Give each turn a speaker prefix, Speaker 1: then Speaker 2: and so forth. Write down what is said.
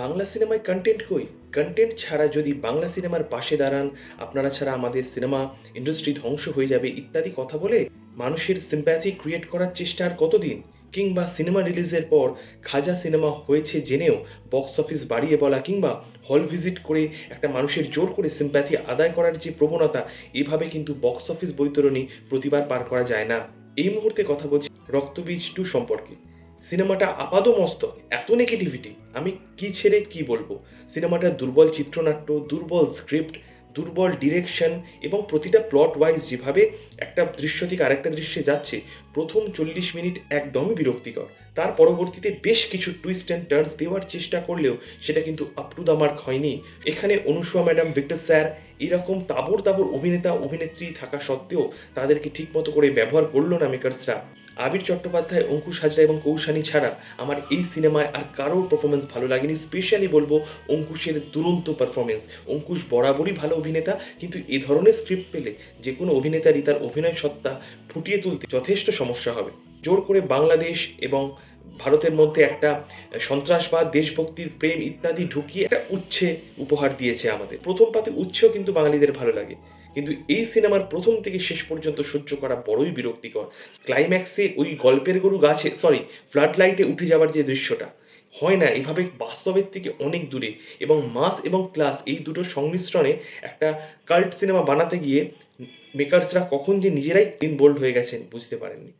Speaker 1: বাংলা সিনেমায় কন্টেন্ট কই? কন্টেন্ট ছাড়া যদি বাংলা সিনেমার পাশে দাঁড়ান, আপনারা ছাড়া আমাদের সিনেমা ইন্ডাস্ট্রি ধ্বংস হয়ে যাবে ইত্যাদি কথা বলে মানুষের সিম্প্যাথি ক্রিয়েট করার চেষ্টা আর কতদিন? কিংবা সিনেমা রিলিজের পর খাজা সিনেমা হয়েছে জেনেও বক্স অফিস বাড়িয়ে বলা কিংবা হল ভিজিট করে একটা মানুষের জোর করে সিম্প্যাথি আদায় করার যে প্রবণতা, এভাবে কিন্তু বক্স অফিস বৈতরণী প্রতিবার পার করা যায় না। এই মুহূর্তে কথা বলছি রক্তবীজ টু সম্পর্কে। সিনেমাটা আপাদমস্ত এত নেগেটিভিটি আমি কি ছেড়ে কি বলব? সিনেমাটা দুর্বল চিত্রনাট্য, দুর্বল স্ক্রিপ্ট দুর্বল ডিরেকশন এবং প্রতিটা প্লট ওয়াইজ যেভাবে একটা দৃশ্য থেকে আরেকটা দৃশ্যে যাচ্ছে, প্রথম চল্লিশ মিনিট একদমই বিরক্তিকর। তার পরবর্তীতে বেশ কিছু টুইস্ট অ্যান্ড টার্নস দেওয়ার চেষ্টা করলেও সেটা কিন্তু আপ টু দ্য মার্ক হয়নি। এখানে অনুসুয়া ম্যাডাম, ভিক্টর স্যার, এরকম তাবর তাবর অভিনেতা, অভিনেত্রী থাকা সত্ত্বেও তাদেরকে ঠিকমতো করে ব্যবহার করল না মেকার্সরা আবির চট্টোপাধ্যায়, অঙ্কুশ হাজরা এবং কৌশানী ছাড়া আমার এই সিনেমায় আর কারোর পারফরমেন্স ভালো লাগেনি। স্পেশালি বলব অঙ্কুশের দুরন্ত পারফরমেন্স অঙ্কুশ বরাবরই ভালো অভিনেতা, কিন্তু এ ধরনের স্ক্রিপ্ট পেলে যে কোনো অভিনেতারই তার অভিনয় সত্তা ফুটিয়ে তুলতে যথেষ্ট সমস্যা হবে। জোর করে বাংলাদেশ এবং ভারতের মধ্যে একটা সন্ত্রাসবাদ, দেশভক্তির প্রেম ইত্যাদি ঢুকিয়ে একটা উচ্ছে উপহার দিয়েছে আমাদের। প্রথম পাতে উচ্ছেও কিন্তু বাঙালিদের ভালো লাগে। কিন্তু এই সিনেমার প্রথম থেকে শেষ পর্যন্ত সহ্য করা বড়ই বিরক্তিকর। ক্লাইম্যাক্সে ওই গল্পের গরু গাছে সরি ফ্লাড লাইটে উঠে যাওয়ার যে দৃশ্যটা, হয় না, এভাবে বাস্তবের থেকে অনেক দূরে। এবং মাস এবং ক্লাস এই দুটোর সংমিশ্রণে একটা কাল্ট সিনেমা বানাতে গিয়ে মেকার্সরা কখন যে নিজেরাই ইন বোল্ড হয়ে গেছেন, বুঝতে পারেননি।